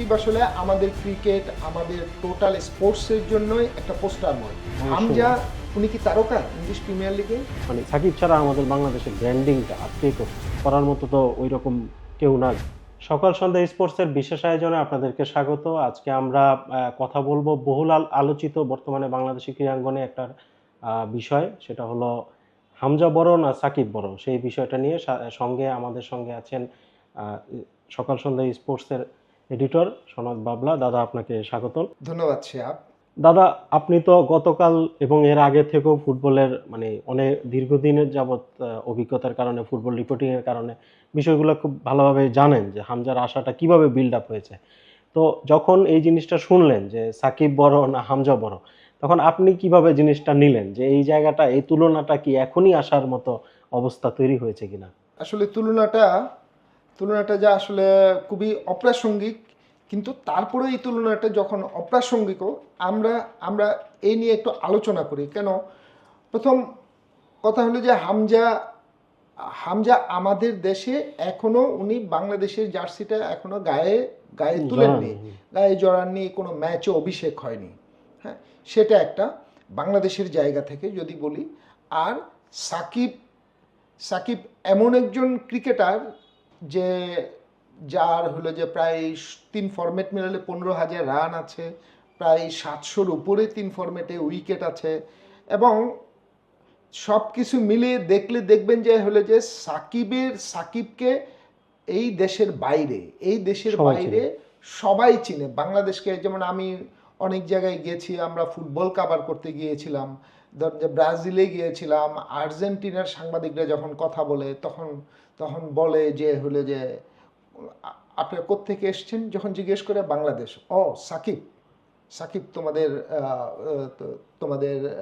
সাকিব আসলে আমাদের ক্রিকেট আমাদের টোটাল স্পোর্টসের জন্যই একটা পোস্টার বয় হামজা উনি কি তারকা ইংলিশ প্রিমিয়ার লিগে মানে সাকিব ছাড়া আমাদের বাংলাদেশের ব্র্যান্ডিংটা আপনি করার মতো তো ওই রকম কেউ না সকাল সন্ধ্যা স্পোর্টসের বিশেষ আয়োজনে আপনাদেরকে স্বাগত। আজকে আমরা কথা বলব বহুল আল- আলোচিত বর্তমানে বাংলাদেশি ক্রীড়াঙ্গনে একটা বিষয় সেটা হলো হামজা বড় না সাকিব বড় সেই বিষয়টা নিয়ে সঙ্গে আমাদের সঙ্গে আছেন সকাল সন্ধ্যা স্পোর্টসের এডিটর সনদ বাবলা দাদা আপনাকে স্বাগতম। ধন্যবাদ শিয়াব দাদা আপনি তো গতকাল এবং এর আগে থেকেও ফুটবলের মানে অনেক দীর্ঘদিনের যাবৎ অভিজ্ঞতার কারণে ফুটবল রিপোর্টিং এর কারণে বিষয়গুলো খুব ভালোভাবে জানেন যে হামজার আশাটা কীভাবে বিল্ড আপ হয়েছে। তো যখন এই জিনিসটা শুনলেন যে সাকিব বড় না হামজা বড় তখন আপনি কীভাবে জিনিসটা নিলেন যে এই জায়গাটা এই তুলনাটা কি এখনই আসার মতো অবস্থা তৈরি হয়েছে কিনা? আসলে তুলনাটা তুলনাটা যা আসলে খুবই অপ্রাসঙ্গিক কিন্তু তারপরে এই তুলনাটা যখন অপ্রাসঙ্গিকও আমরা আমরা এই নিয়ে একটু আলোচনা করি। কেন? প্রথম কথা হলো যে হামজা হামজা আমাদের দেশে এখনও উনি বাংলাদেশের জার্সিটা এখনও গায়ে গায়ে তুলেননি। গায়ে জড়াননি কোনো ম্যাচে অভিষেক হয়নি। হ্যাঁ সেটা একটা। বাংলাদেশের জায়গা থেকে যদি বলি আর সাকিব সাকিব এমন একজন ক্রিকেটার যে যার হলো যে প্রায় তিন ফরম্যাট মিলালে পনেরো হাজার রান আছে প্রায় সাতশোর উপরে তিন ফরম্যাটে উইকেট আছে এবং সব কিছু মিলিয়ে দেখলে দেখবেন যে হলো যে সাকিবের সাকিবকে এই দেশের বাইরে এই দেশের বাইরে সবাই চিনে। বাংলাদেশকে যেমন আমি অনেক জায়গায় গেছি আমরা ফুটবল কাভার করতে গিয়েছিলাম। ধর যে ব্রাজিলে গিয়েছিলাম আর্জেন্টিনার সাংবাদিকরা যখন কথা বলে তখন তখন বলে যে হলো যে আ- আপনারা কোত্থেকে এসছেন? যখন জিজ্ঞেস করে বাংলাদেশ। ও সাকিব। সাকিব তোমাদের তোমাদের.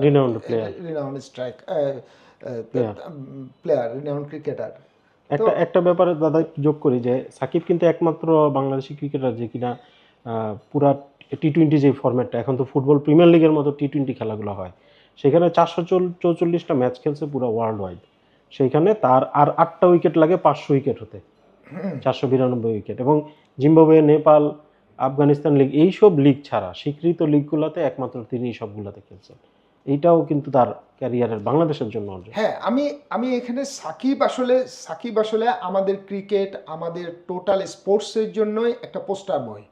Renowned strike player renowned cricketer একটা একটা ব্যাপারে দাদা যোগ করি যে সাকিব কিন্তু একমাত্র বাংলাদেশি ক্রিকেটার যে কিনা পুরা টি টোয়েন্টি যে ফরম্যাটটা এখন তো ফুটবল প্রিমিয়ার লিগের মতো টি টোয়েন্টি খেলাগুলো হয়। সেখানে চারশো চৌচল্লিশটা ম্যাচ খেলছে পুরো ওয়ার্ল্ড ওয়াইড সেইখানে তার আর আটটা উইকেট লাগে, পাঁচশো উইকেট হতে। চারশো বিরানব্বই উইকেট এবং জিম্বাবুয়ে, নেপাল, আফগানিস্তান লিগ এইসব লিগ ছাড়া স্বীকৃত লিগগুলোতে একমাত্র তিনি সবগুলোতে খেলছেন। এইটাও কিন্তু তার ক্যারিয়ারের বাংলাদেশের জন্য হ্যাঁ আমি আমি এখানে সাকিব আসলে সাকিব আসলে আমাদের ক্রিকেট আমাদের টোটাল স্পোর্টসের জন্যই একটা পোস্টার বয়।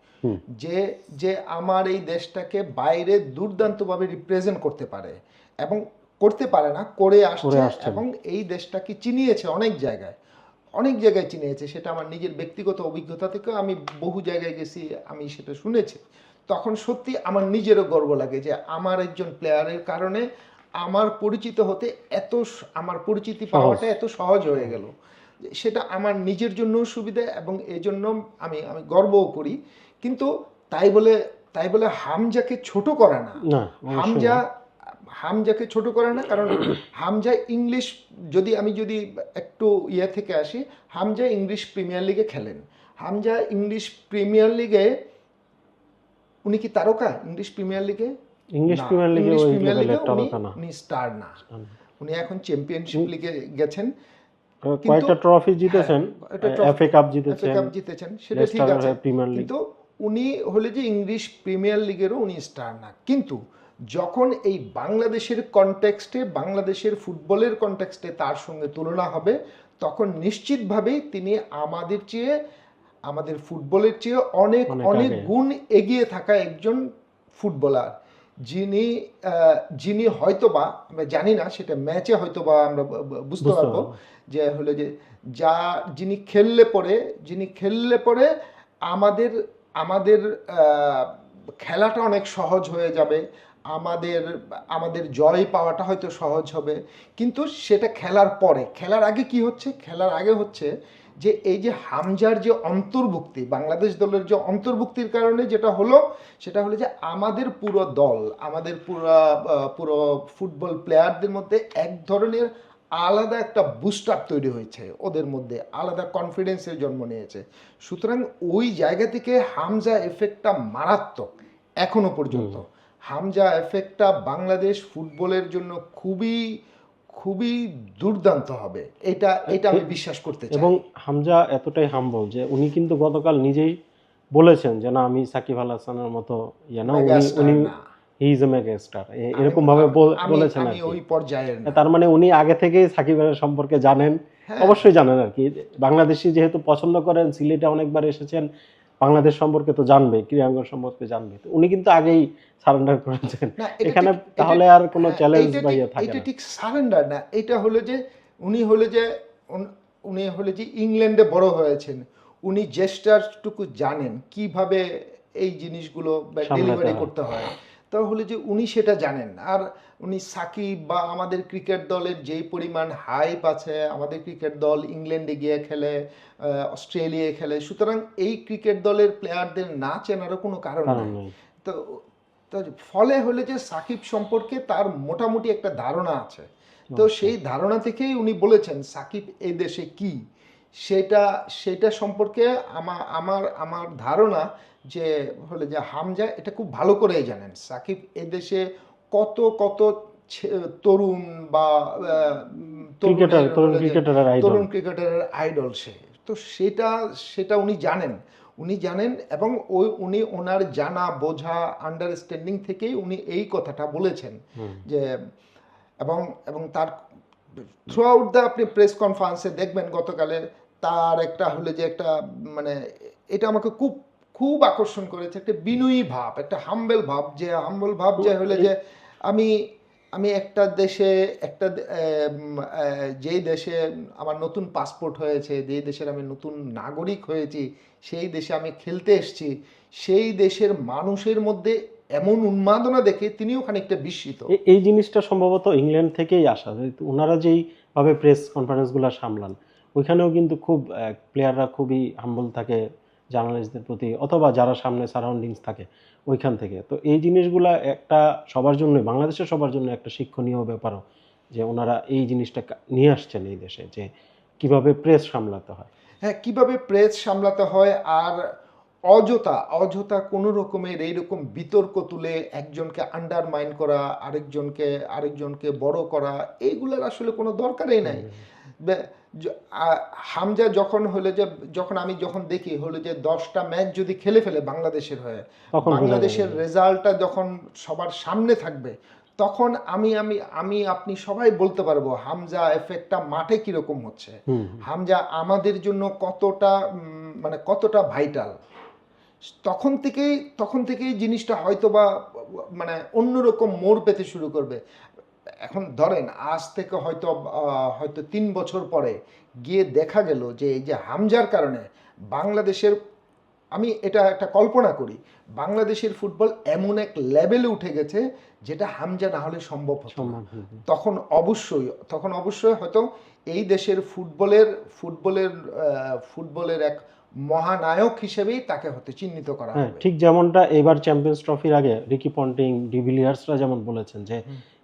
যে যে আমার এই দেশটাকে বাইরে দুর্দান্তভাবে রিপ্রেজেন্ট করতে পারে এবং করতে পারে না করে আসছে এবং এই দেশটাকে চিনিয়েছে অনেক জায়গায়। অনেক জায়গায় চিনিয়েছে সেটা আমার নিজের ব্যক্তিগত অভিজ্ঞতা থেকে আমি বহু জায়গায় গেছি আমি সেটা শুনেছি। তখন সত্যি আমার নিজেরও গর্ব লাগে যে আমার একজন প্লেয়ারের কারণে আমার পরিচিত হতে এত আমার পরিচিতি পাওয়াটা এত সহজ হয়ে গেল। সেটা আমার নিজের জন্যও সুবিধা এবং এজন্য আমি আমি গর্বও করি কিন্তু তাই বলে তাই বলে হামজাকে ছোট করা না। হামজা হামজাকে ছোট করে না কারণ হামজা ইংলিশ যদি আমি যদি একটু ইয়ে থেকে আসি হামজা ইংলিশ প্রিমিয়ার লিগে খেলেন। হামজা ইংলিশ প্রিমিয়ার লিগে উনি কি তারকা ইংলিশ প্রিমিয়ার লিগে? ইংলিশ প্রিমিয়ার লিগে ইংলিশ প্রিমিয়ার লিগে উনি স্টার না। উনি এখন চ্যাম্পিয়নশিপ লিগে গেছেন। কয়েকটা ট্রফি জিতেছেন হ্যাঁ, এফএ কাপ এফএ জিতেছেন কাপ জিতেছেন সেটা ঠিক আছে। প্রিমিয়ার লিগ কিন্তু উনি হলে যে ইংলিশ প্রিমিয়ার লিগেরও উনি স্টার না। কিন্তু যখন এই বাংলাদেশের কনটেক্সটে বাংলাদেশের ফুটবলের কনটেক্সটে তার সঙ্গে তুলনা হবে তখন নিশ্চিতভাবেই তিনি আমাদের চেয়ে আমাদের ফুটবলের চেয়ে অনেক অনেক গুণ এগিয়ে থাকা একজন ফুটবলার। যিনি যিনি হয়তোবা আমরা জানি না সেটা ম্যাচে হয়তোবা আমরা বুঝতে পারব। যে হলো যে যা যিনি খেললে পরে যিনি খেললে পরে আমাদের আমাদের খেলাটা অনেক সহজ হয়ে যাবে। আমাদের আমাদের জয় পাওয়াটা হয়তো সহজ হবে। কিন্তু সেটা খেলার পরে, খেলার আগে কি হচ্ছে? খেলার আগে হচ্ছে যে, এই যে হামজার যে অন্তর্ভুক্তি, বাংলাদেশ দলের যে অন্তর্ভুক্তির কারণে যেটা হলো, সেটা হলো যে আমাদের পুরো দল, আমাদের পুরো পুরো ফুটবল প্লেয়ারদের মধ্যে এক ধরনের আলাদা একটা বুস্ট আপ তৈরি হয়েছে। ওদের মধ্যে আলাদা কনফিডেন্সের জন্ম নিয়েছে। সুতরাং ওই জায়গা থেকে হামজা এফেক্টটা মারাত্মক এখনও পর্যন্ত। হামজা এফেক্টটা বাংলাদেশ ফুটবলের জন্য খুবই খুবই দুর্দান্ত হবে। এটা এটা আমি বিশ্বাস করতে চাই। এবং হামজা এতটাই হাম্বল যে উনি কিন্তু গতকাল নিজেই বলেছেন যে না আমি সাকিব আল হাসানের মতো ইয়ে না উনি। He is a mega star এরকম ভাবে বলেছেন আর ওই পর্যায়ের না। তার মানে উনি আগে থেকেই সাকিবের সম্পর্কে জানেন। হ্যাঁ। অবশ্যই জানেন আর কি। বাংলাদেশি যেহেতু পছন্দ করেন সিলেটে অনেকবার এসেছেন বাংলাদেশ সম্পর্কে তো জানবে ক্রীড়াঙ্গন সম্পর্কে জানবে। উনি কিন্তু আগেই সারেন্ডার করেছেন। এটা এখানে তাহলে আর কোনো চ্যালেঞ্জ বা ইয়ে থাকে এইটা না। ঠিক সারেন্ডার না। এটা হলো যে উনি হলো যে উনি হলো যে ইংল্যান্ডে বড় হয়েছেন। উনি জেস্টারটুকু জানেন কীভাবে এই জিনিসগুলো ডেলিভারি করতে হয়। তাহলে যে উনি সেটা জানেন আর উনি সাকিব বা আমাদের ক্রিকেট দলের যেই পরিমাণ হাইপ আছে আমাদের ক্রিকেট দল ইংল্যান্ডে গিয়ে খেলে অস্ট্রেলিয়ায় খেলে সুতরাং এই ক্রিকেট দলের প্লেয়ারদের না চেনারও কোনো কারণ নেই। তো ফলে হলে যে সাকিব সম্পর্কে তার মোটামুটি একটা ধারণা আছে। তো সেই ধারণা থেকেই উনি বলেছেন সাকিব এই দেশে কি? সেটা সেটা সম্পর্কে আমার আমার আমার ধারণা যে হলে যে হামজা এটা খুব ভালো করেই জানেন। সাকিব এদেশে কত কত তরুণ বা তরুণ ক্রিকেটারের আইডল সে। তো সেটা সেটা উনি জানেন। উনি জানেন এবং ওই উনি ওনার জানা বোঝা আন্ডারস্ট্যান্ডিং থেকেই উনি এই কথাটা বলেছেন যে এবং এবং তার থ্রু আউট দ্য আপনি প্রেস কনফারেন্সে দেখবেন গতকালে তার একটা হলে যে একটা মানে এটা আমাকে খুব খুব আকর্ষণ করেছে, একটা বিনয়ী ভাব, একটা হাম্বেল ভাব, যে হাম্বল ভাব যে হলে যে আমি আমি একটা দেশে, একটা যেই দেশে আমার নতুন পাসপোর্ট হয়েছে, যেই দেশের আমি নতুন নাগরিক হয়েছি, সেই দেশে আমি খেলতে এসেছি, সেই দেশের মানুষের মধ্যে এমন উন্মাদনা দেখে তিনিও খানিকটা বিস্মিত। এই জিনিসটা সম্ভবত ইংল্যান্ড থেকেই আসা ওনারা যেইভাবে প্রেস কনফারেন্সগুলো সামলান, ওইখানেও কিন্তু খুব প্লেয়াররা খুবই হাম্বল থাকে জার্নালিস্টদের প্রতি অথবা যারা সামনে সারাউন্ডিংস থাকে ওইখান থেকে। তো এই জিনিসগুলা একটা সবার জন্য বাংলাদেশের সবার জন্য একটা শিক্ষণীয় ব্যাপারও যে ওনারা এই জিনিসটা নিয়ে আসছেন এই দেশে যে কীভাবে প্রেস সামলাতে হয়। হ্যাঁ কীভাবে প্রেস সামলাতে হয় আর অযথা অযথা কোনো রকমের এইরকম বিতর্ক তুলে একজনকে আন্ডারমাইন করা আরেকজনকে আরেকজনকে বড় করা এইগুলোর আসলে কোনো দরকারই নাই। হামজা যখন হলো যে যখন আমি যখন দেখি হলো যে দশটা ম্যাচ যদি খেলে ফেলে বাংলাদেশের হয়ে। বাংলাদেশের রেজাল্টটা যখন সবার সামনে থাকবে তখন আমি আমি আমি আপনি সবাই বলতে পারব হামজা এফেক্টটা মাঠে কীরকম হচ্ছে। হামজা আমাদের জন্য কতটা মানে কতটা ভাইটাল তখন থেকেই তখন থেকেই জিনিসটা হয়তো বা মানে অন্যরকম মোড় পেতে শুরু করবে। এখন ধরেন আজ থেকে হয়তো হয়তো তিন বছর পরে গিয়ে দেখা গেল যে এই যে হামজার কারণে বাংলাদেশের আমি এটা একটা কল্পনা করি বাংলাদেশের ফুটবল এমন এক লেভেলে উঠে গেছে যেটা হামজা না হলে সম্ভব হতো না। তখন অবশ্যই তখন অবশ্যই হয়তো এই দেশের ফুটবলের ফুটবলের ফুটবলের এক মহানায়ক হিসেবেই তাকে হতে চিহ্নিত করা হ্যাঁ হবে। ঠিক যেমনটা এবার চ্যাম্পিয়ন্স ট্রফির আগে রিকি পন্টিং ডিভিলিয়ার্সরা যেমন বলেছেন যে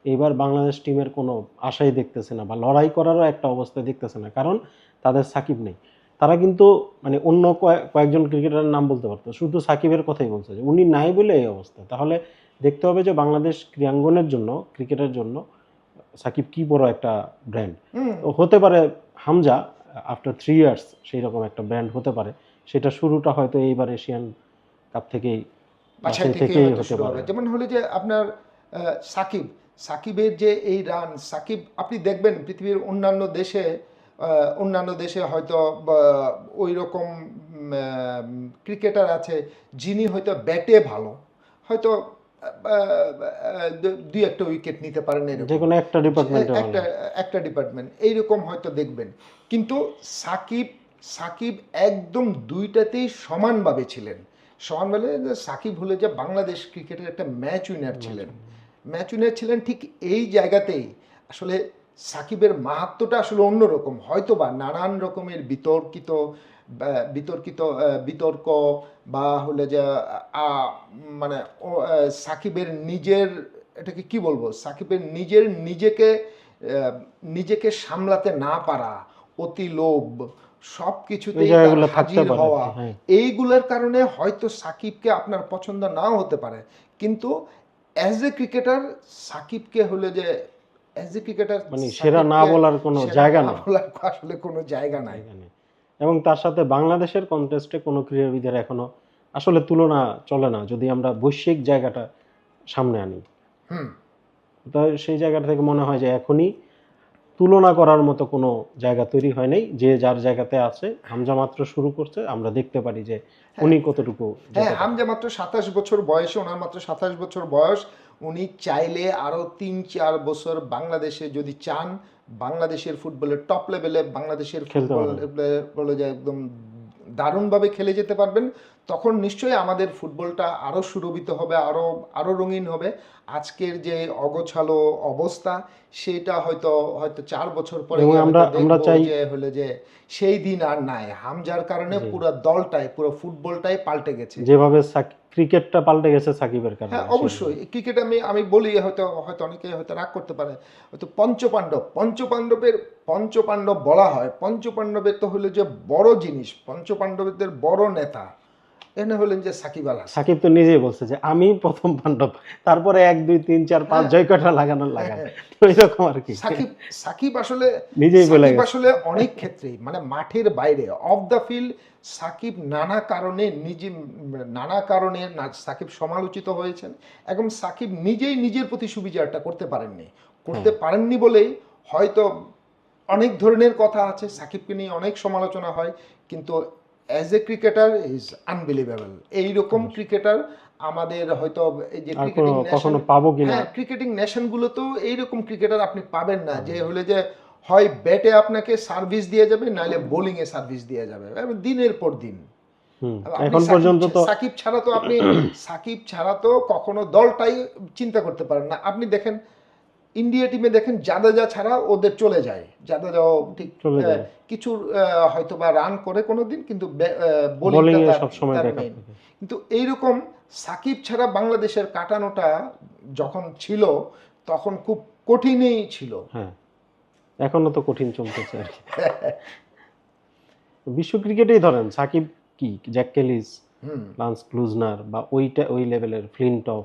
এবার বাংলাদেশ টিমের কোনো আশাই দেখতেছে না বা লড়াই করারও একটা অবস্থা দেখতেছে না। কারণ তাদের সাকিব নেই। তারা কিন্তু মানে অন্য কয়েক- কয়েকজন ক্রিকেটারের নাম বলতে পারতো। শুধু সাকিবের কথাই বলছে যে উনি নাই বলে এই অবস্থা। তাহলে দেখতে হবে যে বাংলাদেশ ক্রীড়াঙ্গনের জন্য ক্রিকেটের জন্য সাকিব কি বড় একটা ব্র্যান্ড হতে পারে হামজা আফটার থ্রি ইয়ার্স সেই রকম একটা ব্র্যান্ড হতে পারে। সেটা শুরুটা হয়তো এইবার এশিয়ান কাপ থেকেই থেকেই হতে পারে। যেমন হলো যে আপনার সাকিব। সাকিবের যে এই রান সাকিব আপনি দেখবেন পৃথিবীর অন্যান্য দেশে অন্যান্য দেশে হয়তো ওই রকম ক্রিকেটার আছে যিনি হয়তো ব্যাটে ভালো। হয়তো দুই একটা উইকেট নিতে পারেন এরকম। যে কোনো একটা ডিপার্টমেন্টে একটা একটা ডিপার্টমেন্ট এইরকম হয়তো দেখবেন। কিন্তু সাকিব সাকিব একদম দুইটাতেই সমানভাবে ছিলেন। সমানভাবে সাকিব হলে যে বাংলাদেশ ক্রিকেটের একটা ম্যাচ উইনার ছিলেন। ম্যাচ উইনার ছিলেন ঠিক এই জায়গাতেই। আসলে সাকিবের মাহাত্মটা আসলে অন্যরকম। হয়তো বা নানান রকমের বিতর্কিত বিতর্কিত বিতর্ক বা হলে যে মানে সাকিবের নিজের এটাকে কি বলব? সাকিবের নিজের নিজেকে নিজেকে সামলাতে না পারা অতি লোভ সব কিছুতেই হাজির হওয়া হ্যাঁ। এইগুলোর কারণে হয়তো সাকিবকে আপনার পছন্দ নাও হতে পারে। কিন্তু অ্যাজ এ ক্রিকেটার সাকিবকে হলে যে অ্যাজ এ ক্রিকেটার মানে সেরা না বলার কোনো জায়গা না বলার আসলে কোনো জায়গা নাই। এবং তার সাথে বাংলাদেশের কন্টেস্টে কোনো ক্রীড়াবিদের এখনও আসলে তুলনা চলে না যদি আমরা বৈশ্বিক জায়গাটা সামনে আনি। হুম। তো সেই জায়গাটা থেকে মনে হয় যে এখনই তুলনা করার মতো কোনো জায়গা তৈরি হয় নাই। যে যার জায়গাতে আছে হামজা মাত্র শুরু করছে আমরা দেখতে পারি যে উনি কতটুকু হ্যাঁ হামজা মাত্র সাতাশ বছর বয়সে ওনার মাত্র সাতাশ বছর বয়স। উনি চাইলে আরও তিন চার বছর বাংলাদেশে যদি চান বাংলাদেশের ফুটবলের টপ লেভেলে বাংলাদেশের খেলতে ফুটবল একদম দারুণভাবে খেলে যেতে পারবেন তখন নিশ্চয়ই আমাদের ফুটবলটা আরও সুরভিত হবে আরও আরও রঙিন হবে। আজকের যে অগোছালো অবস্থা সেটা হয়তো হয়তো চার বছর পরে আমরা- আমরা চাই- যে হলে যে সেই দিন আর নাই। হামজার কারণে পুরো দলটাই পুরো ফুটবলটাই পাল্টে গেছে। যেভাবে ক্রিকেটটা পাল্টে গেছে সাকিবের কারণে হ্যাঁ অবশ্যই। ক্রিকেট আমি আমি বলি হয়তো হয়তো অনেকে হয়তো রাগ করতে পারে। হয়তো পঞ্চপাণ্ডব পঞ্চপাণ্ডবের পঞ্চপাণ্ডব বলা হয়। পঞ্চপাণ্ডবের তো হলো যে বড় জিনিস। পঞ্চপাণ্ডবদের বড় নেতা। এনে হলেন যে সাকিব আল হাসান। সাকিব তো নিজেই বলছে যে আমি প্রথম পাণ্ডব তারপরে এক দুই তিন চার পাঁচ হ্যাঁ। জয় কটা লাগানোর লাগান। তো এরকম আর কি। সাকিব সাকিব আসলে নিজেই বলে আসলে অনেক ক্ষেত্রেই মানে মাঠের বাইরে অফ দ্য ফিল্ড সাকিব নানা কারণে নিজে নানা কারণে সাকিব সমালোচিত হয়েছেন এবং সাকিব নিজেই নিজের প্রতি সুবিচারটা করতে পারেননি। করতে পারেননি বলেই হয়তো অনেক ধরনের কথা আছে সাকিবকে নিয়ে অনেক সমালোচনা হয় কিন্তু as a cricketer is unbelievable এইরকম ক্রিকেটার আমাদের হয়তো এই যে ক্রিকেটিং কখনো পাবো কিনা? ক্রিকেটিং নেশনগুলো তো এইরকম ক্রিকেটার আপনি পাবেন না। যে হলে যে হয় ব্যাটে আপনাকে সার্ভিস দিয়ে যাবে নাহলে বোলিং এ সার্ভিস দিয়ে যাবে। দিনের পর দিন। এখন পর্যন্ত তো সাকিব ছাড়া তো আপনি সাকিব ছাড়া তো কখনো দলটাই চিন্তা করতে পারেন না। আপনি দেখেন ইন্ডিয়া টিমে দেখেন জাদেজা ছাড়া ওদের চলে যায়। জাদেজাও ঠিক। কিছু হয়তো বা রান করে কোনোদিন কিন্তু কিন্তু এইরকম সাকিব ছাড়া বাংলাদেশের কাটানোটা যখন ছিল তখন খুব কঠিনই ছিল। হ্যাঁ এখনও তো কঠিন চলতেছে আর কি। বিশ্ব ক্রিকেটেই ধরেন সাকিব কি? জ্যাক কেলিস হুম। লান্স ক্লুজনার বা ওইটা ওই লেভেলের ফ্লিনটফ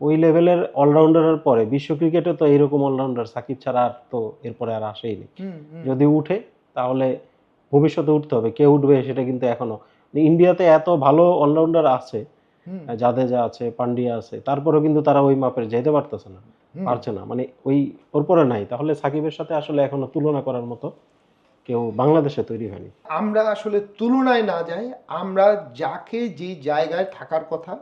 ওই লেভেলের অলরাউন্ডারের পরে বিশ্ব ক্রিকেটে তো এইরকম অলরাউন্ডার সাকিব ছাড়া আর তো এরপরে আর আসেই নি হুম, হুম। যদি উঠে তাহলে ভবিষ্যতে উঠতে হবে। কে উঠবে সেটা কিন্তু এখনও। ইন্ডিয়াতে এত ভালো অলরাউন্ডার আছে জাদেজা আছে পান্ডিয়া আছে তারপরেও কিন্তু তারা ওই মাপের যেতে পারতেছে না পারছে না। মানে ওই ওর পরে নাই। তাহলে সাকিবের সাথে আসলে এখনও তুলনা করার মতো কেউ বাংলাদেশে তৈরি হয়নি। আমরা আসলে তুলনায় না যাই আমরা যাকে যে জায়গায় থাকার কথা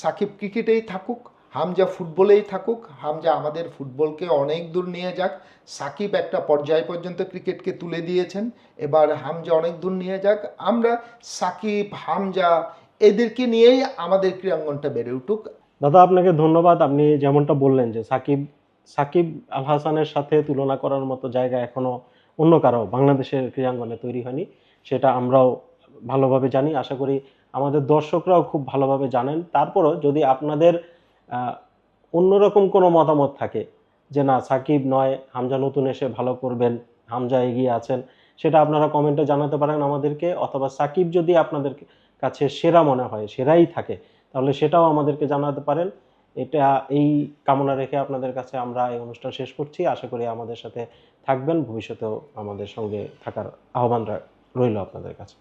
সাকিব ক্রিকেটেই থাকুক, হামজা ফুটবলেই থাকুক, হামজা আমাদের ফুটবলকে অনেক দূর নিয়ে যাক। সাকিব একটা পর্যায় পর্যন্ত ক্রিকেটকে তুলে দিয়েছেন, এবার হামজা অনেক দূর নিয়ে যাক। আমরা সাকিব, হামজা এদেরকে নিয়েই আমাদের ক্রীড়াঙ্গনটা বেড়ে উঠুক। দাদা, আপনাকে ধন্যবাদ। আপনি যেমনটা বললেন যে সাকিব সাকিব আল হাসানের সাথে তুলনা করার মতো জায়গা এখনও অন্য কারও বাংলাদেশের ক্রীড়াঙ্গনে তৈরি হয়নি। সেটা আমরাও ভালোভাবে জানি। আশা করি আমাদের দর্শকরাও খুব ভালোভাবে জানেন। তারপরও যদি আপনাদের অন্যরকম কোনো মতামত থাকে যে না, সাকিব নয়, হামজা নতুন এসে ভালো করবেন, হামজা এগিয়ে আছেন, সেটা আপনারা কমেন্টে জানাতে পারেন আমাদেরকে, অথবা সাকিব যদি আপনাদের কাছে সেরা মনে হয়, সেরাই থাকে, তাহলে সেটাও আমাদেরকে জানাতে পারেন। এটা এই কামনা রেখে আপনাদের কাছে আমরা এই অনুষ্ঠান শেষ করছি। আশা করি আমাদের সাথে থাকবেন, ভবিষ্যতেও আমাদের সঙ্গে থাকার আহ্বান রইল আপনাদের কাছে।